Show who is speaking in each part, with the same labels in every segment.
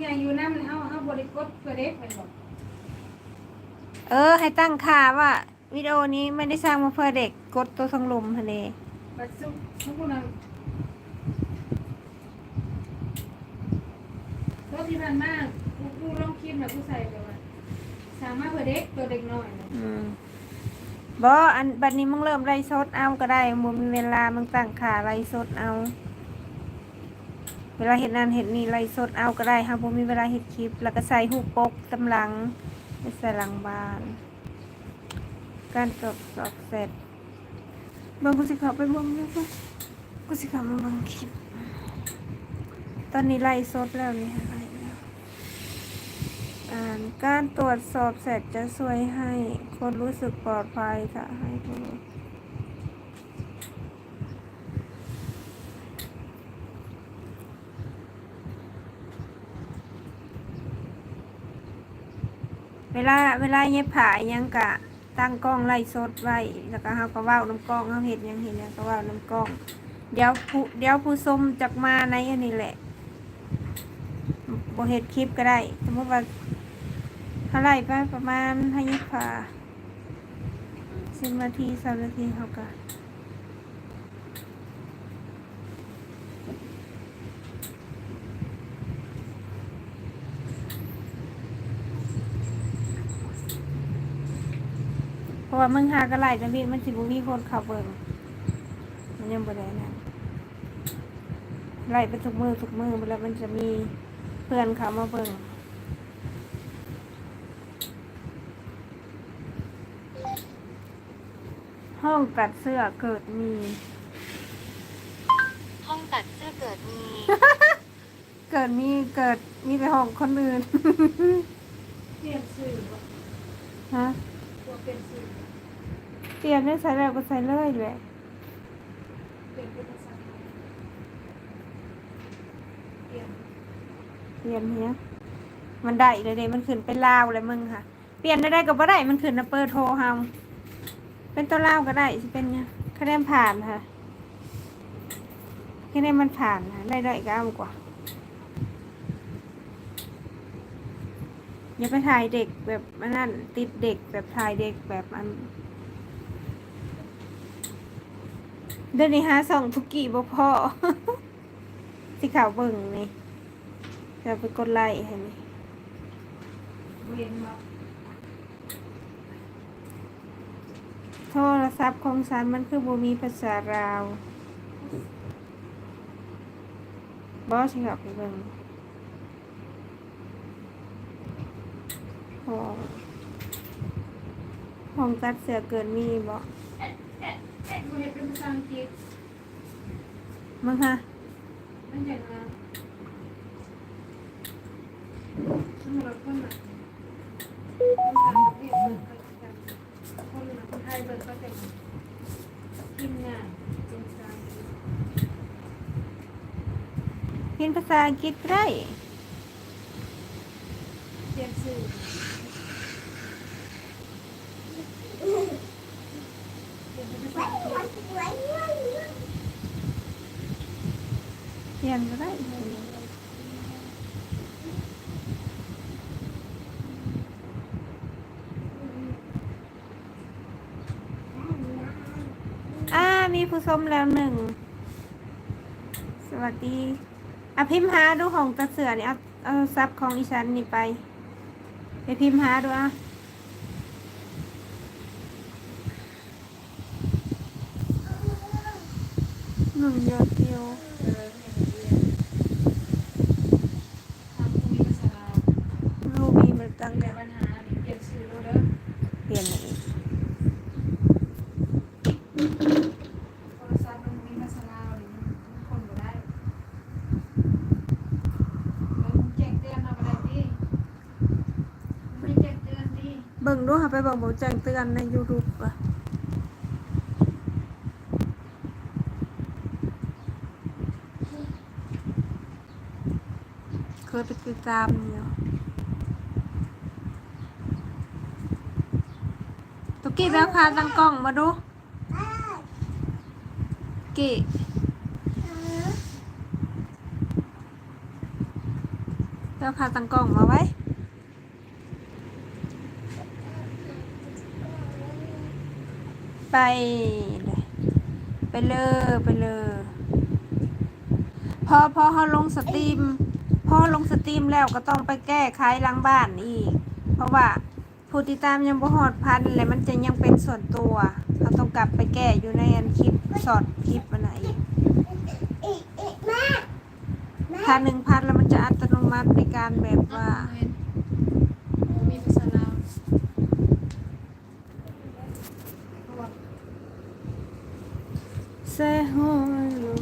Speaker 1: ใหญ่อยู่น้ำเฮาเฮาบริกรเพื่อเด็กเป็นบอก
Speaker 2: เออ ให้ตั้งค่าว่าวิดีโอนี้ไม่ได้สร้างมาเพื่อเด็กกดตัวทางลมทะเล
Speaker 1: บัดซุกทุกคนนั้นรถที่ผ่านมากูกูลองคิดแบบกูใส่แบบว่าสามารถเพื่อเด็กตัวเด็กน้อยนะ
Speaker 2: อืมบออันบัดนี้มึงเริ่มไล่สดเอาก็ได้มึงมีเวลามึงตั้งค่าไล่สดเอา เวลาเห็นนั่นเห็นนี่ไล่สดเอาก็ได้ค่ะผมมีเวลาเห็ดคลิป แล้วก็ใส่หูปกตำหลังใส่หลังบ้าน การตรวจสอบเสร็จบิ่งกูสิขับไปเบิ่งเด้วยกูสิขับมาบิ่งคลิป ตอนนี้ไล่สดแล้วนี่ค่ะอ่านการตรวจสอบเสร็จจะช่วยให้คนรู้สึกปลอดภัยค่ะให้คน ลาเวลาเย็บผ้าอิหยังกะตั้งกล้องไล่สดไว้แล้วก็เฮาก็เว้าน้ำกล้องเฮาเห็นยังเห็นยังก็เว้าน้ำกล้อง เดี๋ยวผู้เดี๋ยวผู้ชมจักมาในอันนี้แหละบ่เห็ดคลิปก็ได้ สมมติว่าเท่าไร่ไปประมาณให้ยิบผ่าสิบนาทีสามนาทีเขาก็เพ ราะว่ามึงหาก็ไล่จังพี่มันสิบ่มีคนเข้าเบิ่งมันยังบ่ได้นะไล่ไปทุกมือทุกมือแล้วมันจะมีเพื่อนเขามาเบิ่งห้องตัดเสื้อเกิดมี
Speaker 3: ห้องตัดเสื้อเกิดมี
Speaker 2: เกิดมีเกิดมีแต่ห้องคนอื่น
Speaker 1: เปลี่ยนสื่อบ่
Speaker 2: ฮะ
Speaker 1: ตัว เปลี่ยนอ
Speaker 2: เปลี่ยนได้ใส่แล้วก็ใส่เลยแหละ
Speaker 1: เปลี่ยนเป็นภาษาไทยเปลี่ยน
Speaker 2: เปลี่ยนเนี้ยมันได้เลยเดมันขึ้นเป็นลาวเลยมึงค่ะ เปลี่ยนได้ได้ก็บ่ได้มันขึ้นนะเปิดโทรเฮาเป็นตัวลาวก็ได้สิเป็นเนี่ยคะแนนผ่านค่ะคะแนนมันผ่านค่ะได้ได้ก็เอากว่า อย่าไปถ่ายเด็กแบบนนั้นติดเด็กแบบถ่ายเด็กแบบอันเดี๋ยวนี้หาส่องทุกกี่บ่พอสิข่าวเบิ่งนี่จะไปกดไลค์ให้นี่
Speaker 1: เวียนม
Speaker 2: โทรศัพท์ของฉันมันคือบ่มีภาษาลาวบอสิข่าวไปเบิ่งห้ องห้องตัดเสือเกินมีบ่
Speaker 1: กูเห็นเป็นภาษาอังกฤษ
Speaker 2: มึงฮะ
Speaker 1: มันอย่างนั้นสำหรับคนน่ะคนต่างประเทศเบิ่งเขาคนนะคนไทยเบิ่งเขาจะกินง่ายเป็นภาษาอังกฤษ
Speaker 2: เรียนภาษาอังกฤษได้
Speaker 1: เปลี่ยนสื่อเปลี่ยนเป็นภาษาอังกฤษ
Speaker 2: เรี ยนก็ได้อ่ามีผู้ชมแล้วหนึ่ง สวัสดีอะพิมพ์หาดูของตะเสือนี่เอาเอาซับของอีฉันนี่ไป ไปพิมพ์หาดูอะหนึ่งยอดเดียว
Speaker 1: เออเนี่ยเรียนทำภูมิภาษาลาว
Speaker 2: รูบีมันตั้ง
Speaker 1: แต่
Speaker 2: แต่
Speaker 1: ปัญหาเปลี่ยนชื่อรู้เด้อ
Speaker 2: เปลี่ยนไหน
Speaker 1: โทรศัพท์มันมีภาษาลาวนี่มันคนบ่ได้แล้วมึงแจ้งเตือนเอาไปได้ดิมึงไม่แจ้งเตือนดิ
Speaker 2: เบิ่ งดูค่ะไปบิ่งบอแจ้งเตือนใน YouTube อะเคยไปติดตามอยู่ตุกี้แบลคาตั้งกล้องมาดูกี้ไปเอาขาตั้งกล้องมาไว้ ไปเลยไปเลยไปเลยพอพอเขาลงสตรีม พอลงสตรีมแล้วก็ต้องไปแก้ไขหล้างบ้านอีก เพราะว่าผู้ติดตามยังบ่ฮอดพันเลยมันจะยังเป็นส่วนตัวเขาต้องกลับไปแก้อยู่ในอันคลิปสอดคลิปอันไหนอีกถ้าหนึ่งพันแล้วมันจะอัตโนมัติในการแบบว่า
Speaker 1: มีภาษาลาวเพราะว่า
Speaker 2: เซฮอลู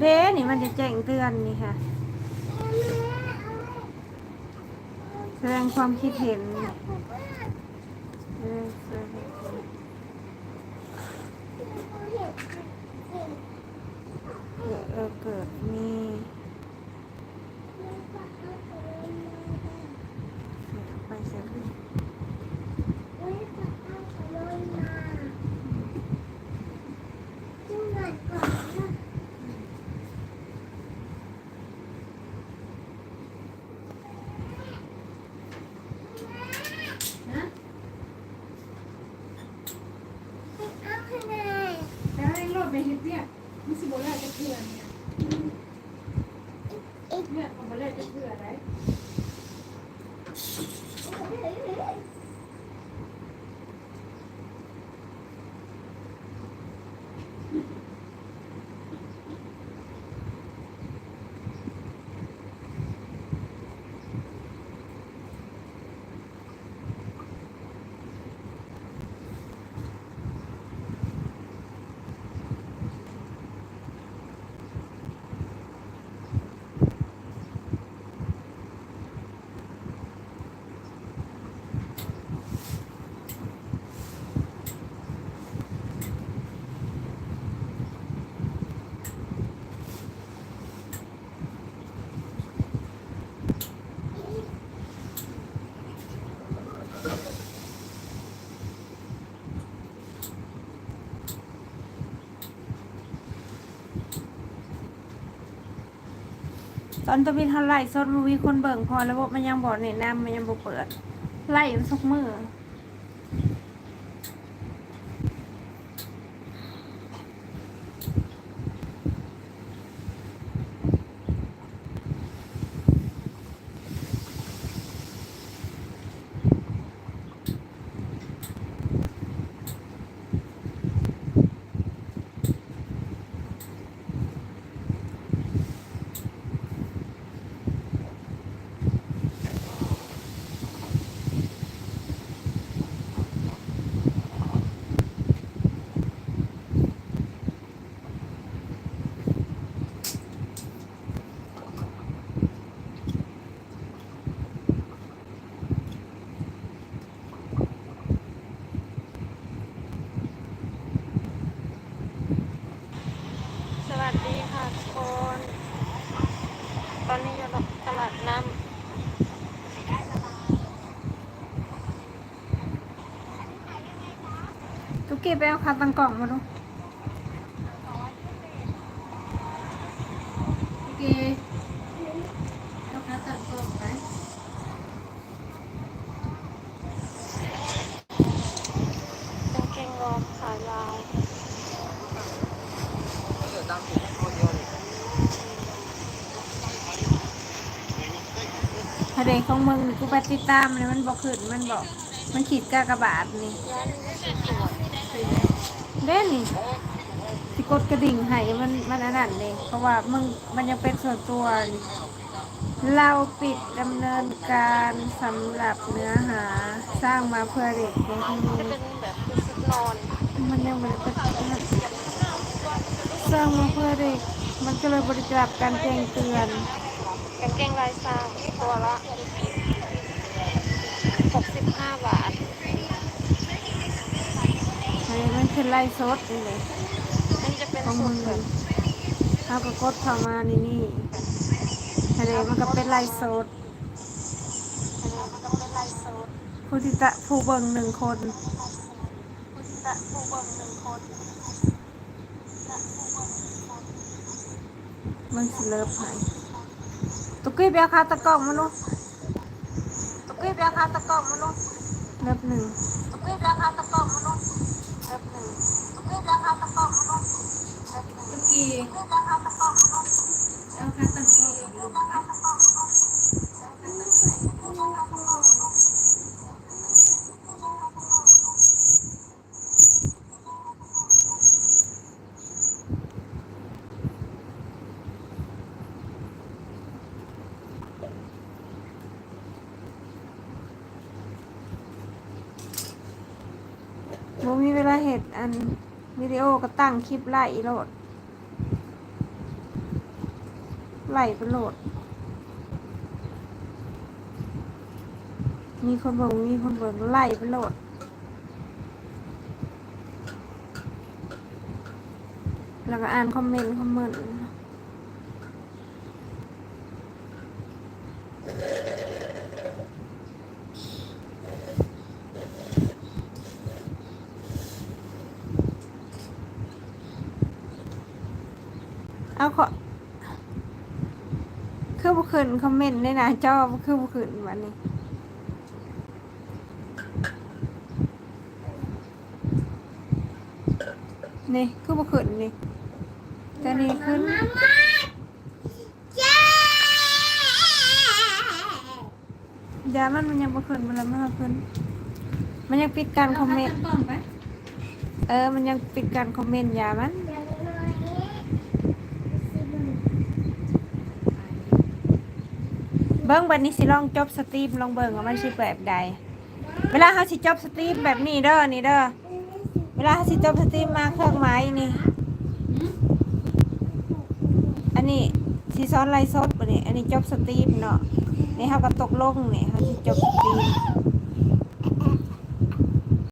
Speaker 2: เด้ นี่มันจะแจ้งเตือนนี่ค่ะ แสดงความคิดเห็นเออเกิดมีไปเสร็จแล้ว
Speaker 1: นะแต่ให้รถไปเฮ็ดเนี่ยมันสิบ่ได้จะเพื่อนเนี่ยเนี่ยเอามาได้จะเพื่ออะไร
Speaker 2: ตอนตะวินเขาไล่สดมูวีคนเบิ่งพอแล้วบบมันยังบอกแนะนำมันยังบ่เปิด ไล่อยู่สักมือ สวัสดีค่ะทุกคน ตอนนี้อยู่ตลาดน้ำทุกกี้ไปเอาคาตังกล่องมาดู
Speaker 1: โอเคเอาขาตัดกล้องไป
Speaker 2: เป็นเกงรองสายลายถ้าเด็กของมึงนี่กูไปติดตามเลยมันบอกขึ้นมันบอก มันขีดกากบาทนี่เด่น นี่สิกดกระดิ่งให้มันมันอันนั้นเลยเพราะว่ามึงมันยังเป็นส่วนตัวนี่เราปิดดำเนินการสำหรับเนื้อหาสร้างมาเพื่อเด็กในที่นี้
Speaker 1: จะเป็นแบบคือชุดนอน
Speaker 2: มันยังม่ได้เป็นสร้างมาเพื่อเด็ก มันก็เลยบริจาคการแจ้งเตือน
Speaker 1: กางเกงลายสร้างตัวละ 65 บาท
Speaker 2: อันนี้มันคือไล่สดนี่เลย
Speaker 1: อันนี้จะเป็น
Speaker 2: ของ
Speaker 1: สู
Speaker 2: มึ
Speaker 1: ต
Speaker 2: ง
Speaker 1: รแบบ
Speaker 2: เขาก็กดเข้ามานี่นี่อันนี้มันก็เป็นไล่สด
Speaker 1: อันนี้มันก็เป็นลายสูตร
Speaker 2: ผู้ที่จะผู้เบิ่งหนึ่งคน
Speaker 1: ผู้ที่จะผู้เบิ่งหนึ่งคน
Speaker 2: มันสิเลิฟให้ตุกกี้ไปเอาคาตะกล้องมาลูก
Speaker 1: ตุ๊กกี้ไปเอาคาตะกร้องมาลูก
Speaker 2: เลิฟหนึ่ง
Speaker 1: ตุ๊กกี้ไปเอาคาตะกร้องมาลูกแป๊บหนึ่งตุ๊กกี้ไปเอาคาตะกร้องมาลูกแป๊บหนึ่ง
Speaker 2: ตุกกี้
Speaker 1: ตุ๊กกี้ไปเอาคาตะกร้องมาลูก
Speaker 2: เอาคาตะกล้องมาลูก บ่มีเวลาเห็ดอันวิดีโอก็ตั้งคลิปไล่โหลดไล่ไปโหลด มีคนบิ่งมีคนบิ่งไล่ไปโหลดแล้วก็อ่านคอมเมนต์คอมเมนต์เอาขอ คือบุคืนคอมเมนต์ในหน้าจอบ่คือบุคืนวันนี้นี่คือบุคืนนี่แต่นี่ขึ้นยามันมันยังบุคืนมันแล้วมันมาขึ้น มันยังปิดการคอมเมนต์ เออ มันยังปิดการคอมเมนต์ยามัน เบิ้งบัดนี้สิลองจบสตรีมลองเบิ้งว่ามันสิแบบใด เวลาเขาสิจบสตรีมแบบนี้เด้อนี่เด้อ เวลาเขาสิจบสตรีมมาเครื่องไม้นี่ อันนี้สิซ้อนไลฟ์สดบัดนี้อันนี้จบสตรีมเนาะ นี่เขาก็ตกลงนี่เขาสิจบสตรีม